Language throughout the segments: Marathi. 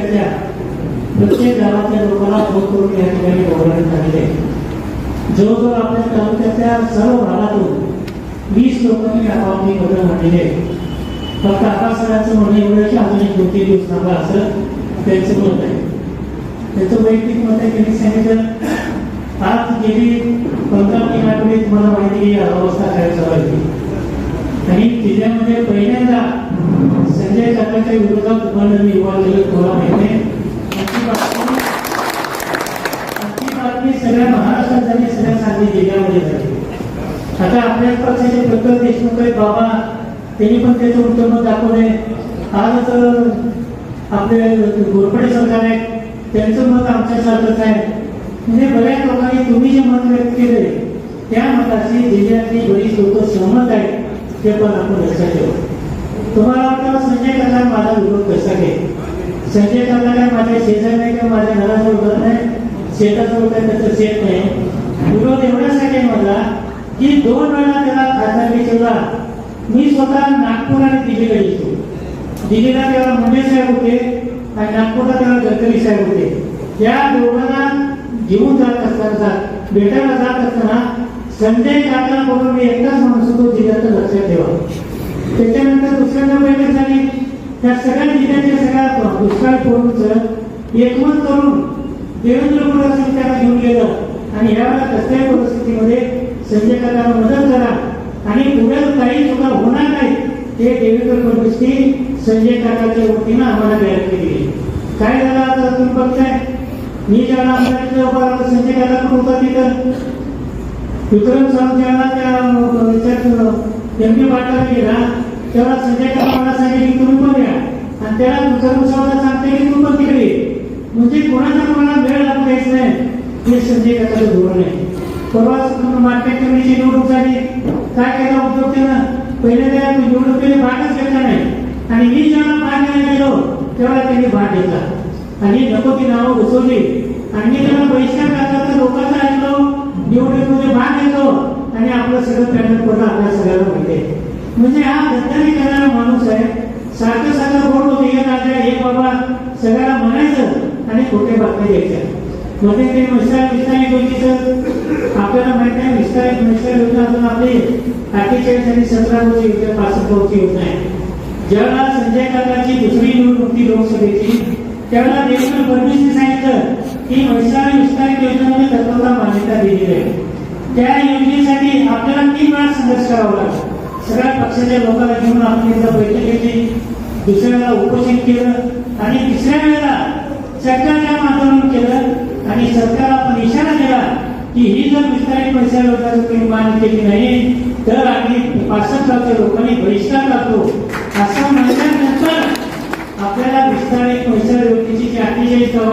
तालुक्यातल्या प्रत्येक गावातल्या लोकांना फोन करून या ठिकाणी बोलवण्यात आलेले जवळजवळ आपल्या तालुक्यातल्या सर्व भागातून वीस लोकांनी आपापली पत्र मांडलेली आहे फक्त आकाशराचं म्हणणं एवढं की अजून एक दोन तीन दिवस थांबा असं त्यांचं मत आहे. त्याचं वैयक्तिक मत आहे त्यांनी सांगितलं आज गेली पंधरा तीन आठवडे तुम्हाला माहिती आहे, अवस्था काय चालू आहे आणि जिल्ह्यामध्ये आहे आजची बातमी आजची बातमी सगळ्या महाराष्ट्रात सगळ्या सांगली जिल्ह्यामध्ये झाली आता आपल्याच पक्षाचे देशमुख आहेत बाबा त्यांनी पण त्याचं दाखवलंय आपले घोरपडे सरकार आहे त्यांचं मत आमच्यासारखंच आहे म्हणजे बऱ्याच लोकांनी तुम्ही जे मत व्यक्त केले त्या मताशी जिल्ह्यातली बरीच लोक सहमत आहेत ते पण आपण लक्षात ठेवू तुम्हाला वाटतं संजय काका माझा विरोध कसा घे संजय काका काय माझ्या शेजार नाही का? माझ्या घराचं घर नाही. शेताचं काय त्याचं शेत नाही. विरोध एवढ्यासाठी मला की दोन वेळा त्याला खासदारकी केला. मी स्वतः नागपूर आणि दिल्लीला येतो दिल्लीला तेव्हा मुंडे साहेब होते आणि नागपूरला तेव्हा गडकरी साहेब होते. या दोघांना घेऊन जात असताना भेटायला जात असताना संजय काका बरोबर मी एकदाच माणूस होतो जिल्ह्याचं लक्षात ठेवा. त्याच्यानंतर दुसऱ्यांदा बैठक म्हणजे झाली त्या सगळ्या जिल्ह्याच्या सगळ्या दुष्काळ फोडूनचं एकमत करून देवेंद्र फडणवीस त्याला घेऊन गेलं. आणि यावेळेला कसल्याही परिस्थितीमध्ये संजय काकाला मदत करा. आणि पुढे काही चुका होणार नाही ते देवेंद्र फडणवीसनी संजय काकाच्या वतीनं आम्हाला गॅरंटी केली काय झालं आता तुम्ही बघताय? मी ज्याला आमदाराच्या उभा राहिलो, संजय काका पण होता तिथं. विक्रम सावंत ज्याला त्या याच्यात एम पी गेला तेव्हा संजय काका सांगितले की तुम्ही पण या. आणि त्याला विक्रम सावंतला सांगते की तू पण तिकडे म्हणजे कोणाचा कोणाला वेळ लागता नाही. हे संजय काकाचं धोरण आहे. परवा मार्केट कमिटीची निवडणूक झाली. काय केला उद्योग त्यानं पहिले त्या निवडणुकीने भागच घेतला नाही. आणि मी जेव्हा भाग घ्यायला गेलो तेव्हा त्यांनी भाग घेतला. आणि नको ती नावं घुसवली आणि मी त्यांना बहिष्कार टाकला तर लोकांचा ऐकलो. निवडणुकीमध्ये भाग घेतो आणि आपलं सगळं पॅनल पडलं आपल्या सगळ्यांना माहिती आहे. म्हणजे हा गद्दारी करणारा माणूस आहे सारखं सारखं बोलतो होते एक राजा एक बाबा सगळ्याला म्हणायचं आणि खोटे बातम्या द्यायच्या मध्ये ते मिस्टर विस्तार विस्तारित योजनेचं आपल्याला माहीत नाही मिस्टर एक मिस्टर योजना अजून आपली अठ्ठेचाळीस आणि सतरा रोजी योजना पासष्ट रोजी योजना आहे ज्यावेळेला संजय काकाची दुसरी निवडणूक होती लोकसभेची त्यावेळेला देवेंद्र फडणवीसने सांगितलं की म्हैसाळ विस्तारित योजनेमध्ये तत्वता मान्यता दिलेली आहे. त्या योजनेसाठी आपल्याला तीन वेळा संघर्ष करावा लागला सगळ्या पक्षाच्या लोकांना घेऊन आपण एकदा बैठक घेतली दुसऱ्या वेळेला उपोषण केलं आणि तिसऱ्या वेळेला सरकारच्या माध्यमातून केलं आणि सरकार आपण इशारा दिला की ही जर विस्तारित पैसा योजना तुम्ही मान्य केली नाही तर आम्ही पासष्ट गावच्या लोकांनी बहिष्कार करतो. असं म्हणल्यानंतर आपल्याला विस्तारित पैसा योजनेची जी अठ्ठेचाळीस गाव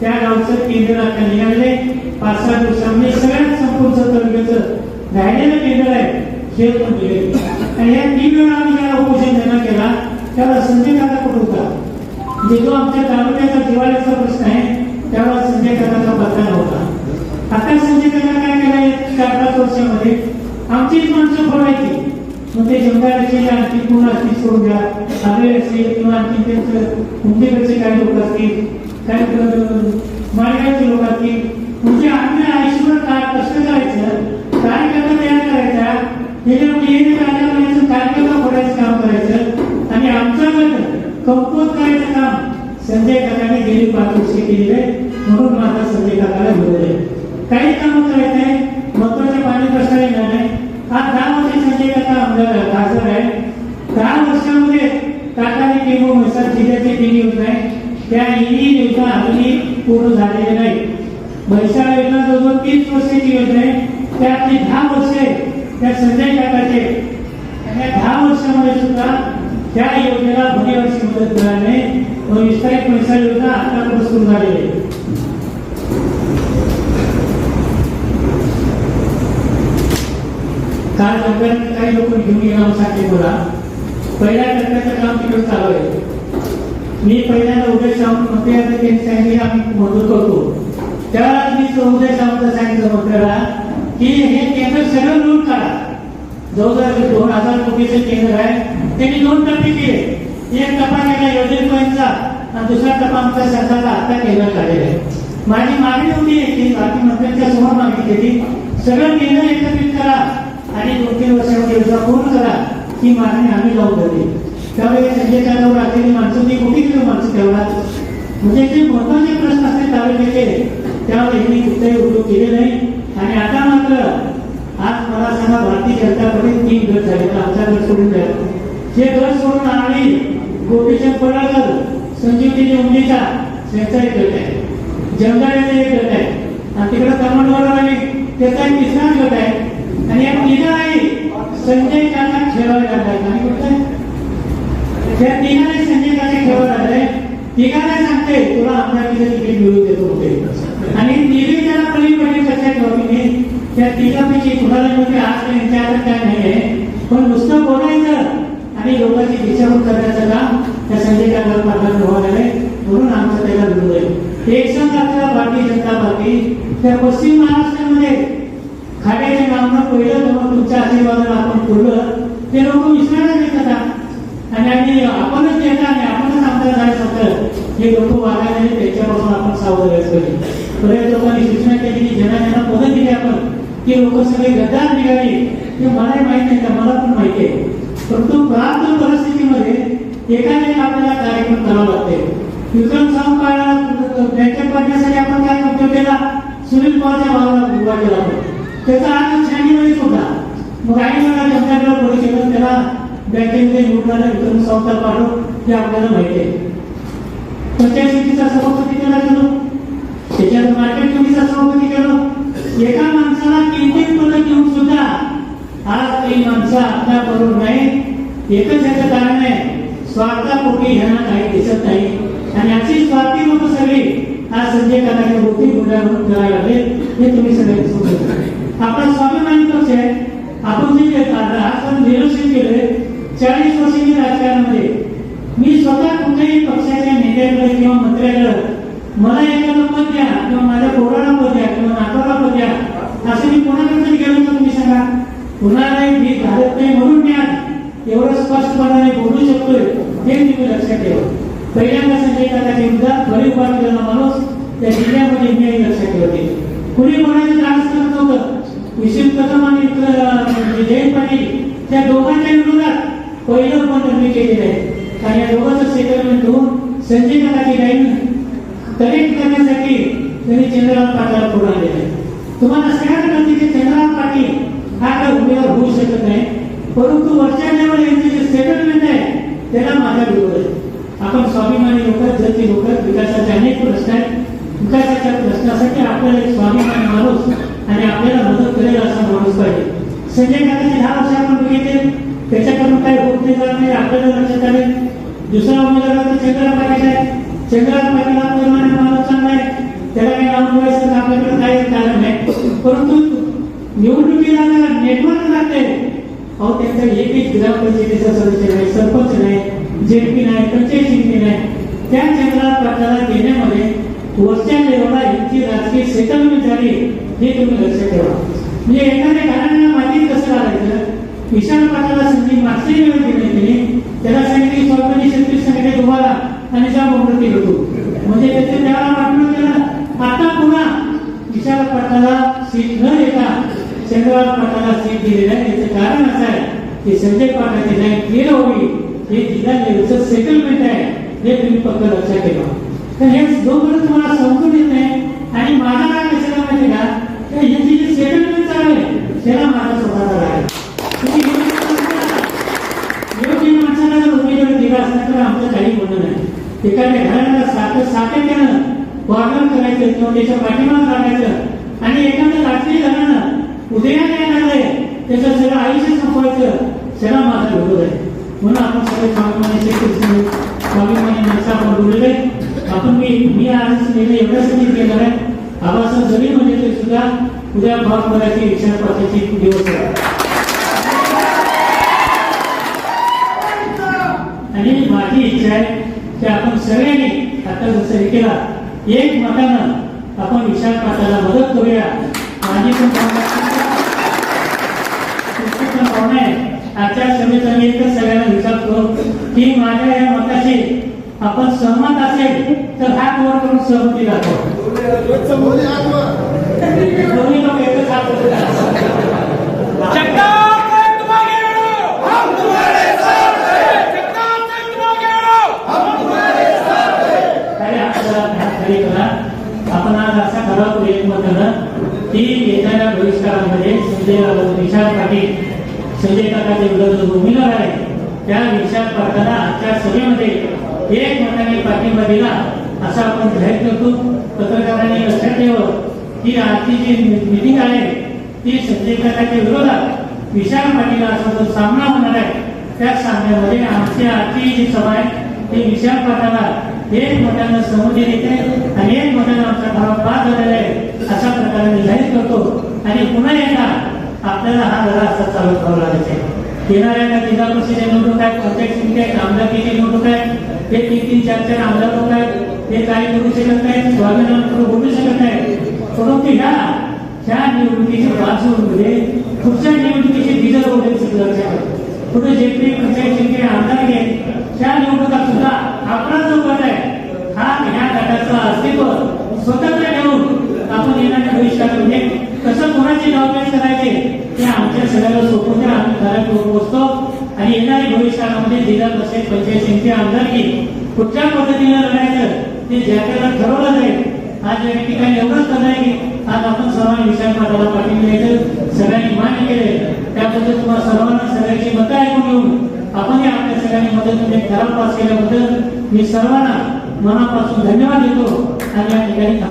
त्या गावचं केंद्र आता निघाले पाच सहा दिवसात सगळ्यात संपूर्ण तालुक्याचं राहिलेलं केंद्र आहे हे पण दिले आणि या तीन वेळा आम्ही ज्याला उपोषण त्यांना केला त्याला संजय काका कुठं होता म्हणजे जो आमच्या तालुक्याचा दिवाळीचा प्रश्न आहे त्यावेळेला संजय काकाचा पत्ता होता आता संजय काका काय केलं चार पाच वर्षामध्ये आमचीच माणसं फोडायची मग ते जमदाराचे आणखी कोण असतील सोडून द्या आले असेल किंवा आणखी त्यांचं उमदेकडचे काही लोक असतील काही माळगावचे लोक असतील म्हणजे आम्ही आयुष्यभर काय कष्ट करायचं काय करता तयार करायचा त्याच्यामध्ये येणे राजा बनायचं कार्यकर्ता फोडायचं काम करायचं आणि आमचा गट कमकुवत करायचं काम संजय काकाने गेली पाच वर्षे केलेलं आहे म्हणून माझा संजय काका विरोध आहे काही कामं करायचं आहे महत्त्वाचे पाणी प्रश्न येणार नाही आज दहा वर्षे संजय काका आमदार खासदार आहे दहा वर्षामध्ये काकाने केवळ म्हैसाळ जिल्ह्याचे तीन योजना आहे त्या तिन्ही योजना अजूनही पूर्ण झालेल्या नाही म्हैसाळ योजना जवळजवळ तीस वर्षाची योजना आहे त्यातली दहा वर्षे त्या संजय काकाचे आणि या दहा वर्षामध्ये सुद्धा त्या योजनेला भली वर्षी मदत मिळाली. नाही म्हणून विस्तारित म्हैसाळ योजना आतापर्यंत सुरू झालेली आहे. काल टप्प्यात काही लोक घेऊन गेला बोला पहिल्या टप्प्याचं काम तिकडे चालू आहे. मी पहिल्यांदा उदय सावंत मंत्री आता त्यांनी सांगितले आम्ही मदत करतो. त्यावेळेस मी उदय सावंत सांगितलं मंत्र्याला की हे केंद्र सगळं मिळून काढा. जवळजवळ दोन हजार कोटीचं केंद्र आहे. त्यांनी दोन टप्पे केले. एक टप्पा केला योजनेपर्यंतचा आणि दुसरा टप्पा आमच्या सरकारला आता केंद्रात आलेला आहे. माझी मागणी होती की बाकी मंत्र्यांच्या समोर मागणी केली. सगळं केंद्र एकत्रित करा आणि दोन तीन वर्षामध्ये योजना पूर्ण करा. ही मागणी आम्ही लावून धरली. त्यावेळी संजय जाधव रात्री माणसं ती कुठे गेली माणसं तेवढा म्हणजे जे महत्त्वाचे प्रश्न असते तालुक्याचे त्यावेळी यांनी कुठेही उद्योग केले नाही. आणि आता मात्र आज मला सांगा भारतीय जनता पार्टी तीन गट झाले. तर आमचा गट सोडून द्या. जे गट सोडून आणि गोपीचंद पडळकर संजीवनी उमदीचा त्यांचा एक गट आहे. जंगाड्याचा एक गट आहे. आणि तिकडे कमांडवर आले त्याचा एक तिसरा गट आहे. आणि या तिघाही संजय काका खेळायला लागतात आणि कुठं? आहे? त्या तिघांनी संजय काका खेळायला लागले तिघांना सांगते तुला आमदारकीचं तिकीट मिळू देतो होते आणि तिघे त्या तिघापैकी कुणाला म्हणजे आज काही काय नाही पण नुसतं बोलायचं आणि लोकांची दिशाभूत करण्याचं काम त्या संजय काका पाटलांना व्हायला आहे म्हणून आमचं त्याला विरोध आहे. एक संघ आपल्याला भारतीय जनता पार्टी त्या पश्चिम महाराष्ट्रामध्ये खाड्याच्या नावानं पहिलं जेव्हा तुमच्या आशीर्वादाला आपण बोललं ते लोक विसरायला नाही आता. आणि आम्ही आपणच येणार आणि आपणच आमदार जायचं होतं हे लोक वागायला त्याच्यापासून आपण सावध राहायचं. पाहिजे बऱ्याच लोकांनी सूचना केली की ज्यांना ज्यांना पदं दिली आपण ती लोक सगळे गद्दार निघाली ते मलाही माहिती नाही का मला पण माहिती आहे. परंतु प्राप्त परिस्थितीमध्ये एकाने आपल्याला कार्यक्रम करावा लागते विक्रम सावकाळ बँकेत पडण्यासाठी आपण काय करतो केला सुनील पवारच्या भावाला उभा केला त्याचा आज शाणीमध्येच होता. मग आई मला जनताकडे पुढे केलं त्याला बँकेमध्ये निवडणारा विक्रम सावकार पाठव हे आपल्याला माहिती आहे. पंचायत समितीचा सभापती केला. गेलो त्याच्यात मार्केट कमिटीचा सभापती केलो. एका माणसाला तीन तीन घेऊन सुद्धा आज ती माणसं आपल्या बरोबर नाही एकच याचं कारण आहे स्वार्थापोटी ह्यांना काही दिसत नाही. आणि अशी स्वार्थी लोक सगळी आज संजय काकाच्या मोठी गुन्ह्यावरून करायला लागले. हे तुम्ही सगळे समजता आपला स्वाभिमानी पक्ष आहे. आपण जे आजपर्यंत निरीक्षण केलंय चाळीस वर्ष मी राजकारणामध्ये मी स्वतः कुठल्याही पक्षाच्या नेत्याकडे किंवा मंत्र्याकडे मला एखादं पद द्या किंवा माझ्या पोराला पद द्या किंवा नातवाला पद द्या असं मी कोणाकडे गेलो तर तुम्ही सांगा? कुणालाही मी घालत नाही म्हणून मी आज एवढं स्पष्टपणाने बोलू शकतोय हे तुम्ही लक्षात ठेवा पहिल्यांदा संजय काकाची मुद्दा घरी उभा केलेला माणूस त्या जिल्ह्यामध्ये मी लक्षात ठेवते. कुणी कोणाचं डान्स करत नव्हतं? विशेष कदम आणि म्हणजे जयंत पाटील त्या दोघांच्या विरोधात पहिलं पण मी केलेलं आहे? आणि या दोघांचं सेटलमेंट होऊन संजय काकाची लाईन कनेक्ट करण्यासाठी त्यांनी चंद्रराव पाटलाला पुढे दिले आहे तुम्हाला सगळ्यांना म्हणते की चंद्रराव पाटील हा काय उमेदवार होऊ शकत नाही परंतु वरच्या लेवल यांचे जे सेटलमेंट आहे त्याला माझा विरोध आहे. आपण स्वाभिमानी लोक जती लोक विकासाचे अनेक प्रश्न आहेत. विकासाच्या प्रश्नासाठी आपल्याला एक स्वाभिमानी माणूस आणि आपल्याला मदत करेल असा माणूस पाहिजे. संजय गांधीचे दहा वर्ष आपण बघितले त्याच्याकडून काही होत नाही जात नाही आपल्याला लक्षात आले. दुसरा उमेदवार तर चंद्रराव पाटील आहे. चंद्रराव पाटील हा माणूस चांगला आहे त्याला काही नाव ठेवायचं आपल्याकडे काही कारण नाही. परंतु निवडणुकीला नेटवर्क लागते अहो त्यांचा एक एक ग्रामपंचायतीचा सदस्य नाही सरपंच नाही जेपी नाही पंचायत समिती नाही. त्या चंद्रराव पाटलाला देण्यामध्ये वरच्या लेवलला इतकी राजकीय सेटलमेंट झाली हे तुम्ही लक्षात ठेवा. म्हणजे एखाद्या घरांना माहिती कसं घालायचं? विशाल पाटलाला संधी मागची वेळ दिली गेली त्याला सांगितले स्वामी शेतकरी सांगितले तुम्हाला आणि जा बोलत केलं म्हणजे त्याचे त्याला वाटणं केलं आता पुन्हा विशाल पाटलाला सीट न देता चंद्रराव पाटलाला सीट दिलेलं आहे. याचं कारण असं आहे की संजय पाटाची लाईन केलं होईल हे जिल्हा लेवलचं सेटलमेंट आहे. हे तुम्ही फक्त लक्षात ठेवा. तर हे जोपर्यंत तुम्हाला समजून येत नाही आणि माझा काय कशाला माहिती का? तर याची जी सेटलमेंट चालू आहे त्याला माझा स्वतःचा राग आहे. योग्य माणसाला जर उमेदवारी दिला असला तर आमचं काही म्हणणं नाही. एखाद्या घराला सात सातत्यानं वर्णन करायचं किंवा त्याच्या पाठीमाग लागायचं आणि एखादं रात्री घरानं उदयाला यायला लागलंय त्याचं सगळं आयुष्य संपवायचं त्याला माझा विरोध आहे. म्हणून आपण सगळे स्वाभिमानी शेतकरी स्वाभिमानी माणसं आपण बोललेलो आहे आपण मी मी आज निर्णय एवढ्यासाठी केला आहे. आबासाहेब जरी म्हणजे ते सुद्धा उद्या भाग करायची इच्छा पाठायची दिवस आहे. आणि माझी इच्छा आहे की आपण सगळ्यांनी आता जसं हे केला. एक मतानं आपण विशाल पाटाला मदत करूया. माझी पण भावना आहे आजच्या सभेत आम्ही एकच सगळ्यांना विचारतो की माझ्या या मताची आपण सहमत असेल तर हात वर करून सहमती दाखवा. दोन्ही लोक एकच हात वर करा. चक्काचक मागे वळो. चक्काचक मागे वळो. खाली हात करा, हात खाली करा. आपण आज असा येणाऱ्या बहिष्कारामध्ये संजय पाटील संजय काकाचे विरोध आहे त्या पाटलाला आजच्या सभेमध्ये एक मताने पाठिंबा दिला असा आपण जाहीर करतो. पत्रकारांनी लक्षात ठेवावं की आजची जी मिटिंग आहे ती संजय काकाच्या विरोधात विशाल पाटील असा जो सामना होणार आहे त्या सामन्यामध्ये आमची आजची जी सभा आहे ती विशाल पाटाला एक मतानं संमती आणि एक मतानं आमचा भाव पास झालेला आहे. अशा प्रकारे मी जाहीर करतो. आणि पुन्हा एकदा आपल्याला हा लढा असा चालू करावा लागेल आहे. येणाऱ्या जिल्हा परिषदे निवडणूक आहे प्रत्येक समिती आहेत आमदारकीची निवडणूक आहे ते तीन तीन चार चार आमदार लोक आहेत ते काही करू शकत नाहीत स्वाभिमान बोलू शकत नाहीत. परंतु ह्या ह्या निवडणुकीच्या पार्श्वभूमीमध्ये पुढच्या निवडणुकीची डिझेल वगैरे सगळं आहे ठेवा. पुढे जे काही पंचायत समिती आमदार घे त्या निवडणुकात सुद्धा आपला जो गट आहे हा ह्या गटाचं अस्तित्व स्वतंत्र ठेवून आपण येणाऱ्या भविष्यामध्ये कसं कोणाची जबाबदारी करायचे ते आमच्या सगळ्याला सोपून आम्ही घरात पोहोचतो आणि येणाऱ्या भविष्यामध्ये जिल्हा परिषद पंचायत समिती आमदारकी कुठच्या पद्धतीने लढायचं ते ज्या त्याला ठरवलं जाईल आज या ठिकाणी एवढंच करणार की आज आपण सर्वांनी विचार पाठाला पाठिंबा द्यायचं. सगळ्यांनी मान्य केले त्याबद्दल तुम्हाला सर्वांना सगळ्यांची मतं ऐकून घेऊन आपण या आपल्या सगळ्यांनी मदतीने म्हणजे ठराव पास केल्याबद्दल मी सर्वांना मनापासून धन्यवाद देतो. आणि या ठिकाणी